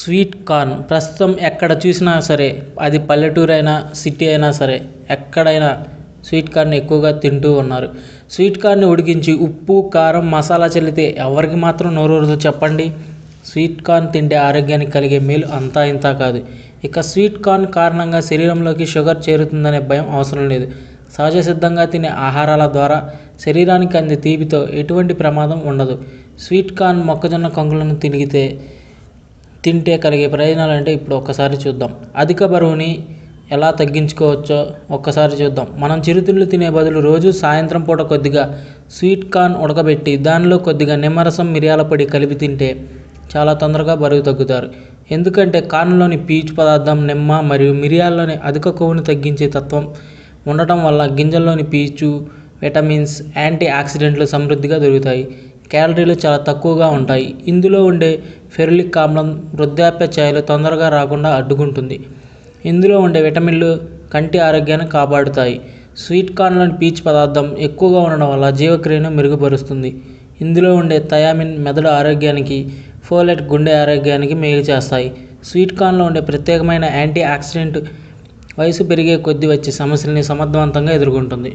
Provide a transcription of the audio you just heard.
Sweet corn. ప్రస్తుతం ఎక్కడ చూసినా సరే అది పల్లెటూరు అయినా సిటీ అయినా సరే ఎక్కడైనా స్వీట్ కార్న్ ఎక్కువగా తింటూ ఉన్నారు. స్వీట్ కార్న్ని ఉడికించి ఉప్పు కారం మసాలా చల్లితే ఎవరికి మాత్రం నోరూరదు చెప్పండి? స్వీట్ కార్న్ తింటే ఆరోగ్యానికి కలిగే మేలు అంతా ఇంతా కాదు. ఇక స్వీట్ కార్న్ కారణంగా శరీరంలోకి షుగర్ చేరుతుందనే భయం అవసరం లేదు. సహజ సిద్ధంగా తినే ఆహారాల ద్వారా శరీరానికి అందే తీపితో ఎటువంటి ప్రమాదం ఉండదు. స్వీట్ కార్న్ మొక్కజొన్న కంకులను తిరిగితే తింటే కలిగే ప్రయోజనాలు అంటే ఇప్పుడు ఒక్కసారి చూద్దాం. అధిక బరువుని ఎలా తగ్గించుకోవచ్చో ఒక్కసారి చూద్దాం. మనం చిరుతిళ్ళు తినే బదులు రోజు సాయంత్రం పూట కొద్దిగా స్వీట్ కార్న్ ఉడకబెట్టి దానిలో కొద్దిగా నిమ్మరసం మిరియాల పొడి కలిపి తింటే చాలా తొందరగా బరువు తగ్గుతారు. ఎందుకంటే కార్న్లోని పీచు పదార్థం నిమ్మ మరియు మిరియాల్లోని అధిక కొవ్వును తగ్గించే తత్వం ఉండటం వల్ల గింజల్లోని పీచు విటమిన్స్ యాంటీ ఆక్సిడెంట్లు సమృద్ధిగా దొరుకుతాయి. క్యాలరీలు చాలా తక్కువగా ఉంటాయి. ఇందులో ఉండే ఫెరులిక్ ఆమ్లం వృద్ధాప్య ఛాయలు తొందరగా రాకుండా అడ్డుకుంటుంది. ఇందులో ఉండే విటమిన్లు కంటి ఆరోగ్యాన్ని కాపాడుతాయి. స్వీట్ కార్న్లోని పీచు పదార్థం ఎక్కువగా ఉండడం వల్ల జీవక్రియను మెరుగుపరుస్తుంది. ఇందులో ఉండే థయామిన్ మెదడు ఆరోగ్యానికి ఫోలెట్ గుండె ఆరోగ్యానికి మేలు చేస్తాయి. స్వీట్ కార్న్లో ఉండే ప్రత్యేకమైన యాంటీ ఆక్సిడెంట్ వయసు పెరిగే కొద్దీ వచ్చే సమస్యల్ని సమర్థవంతంగా ఎదుర్కొంటుంది.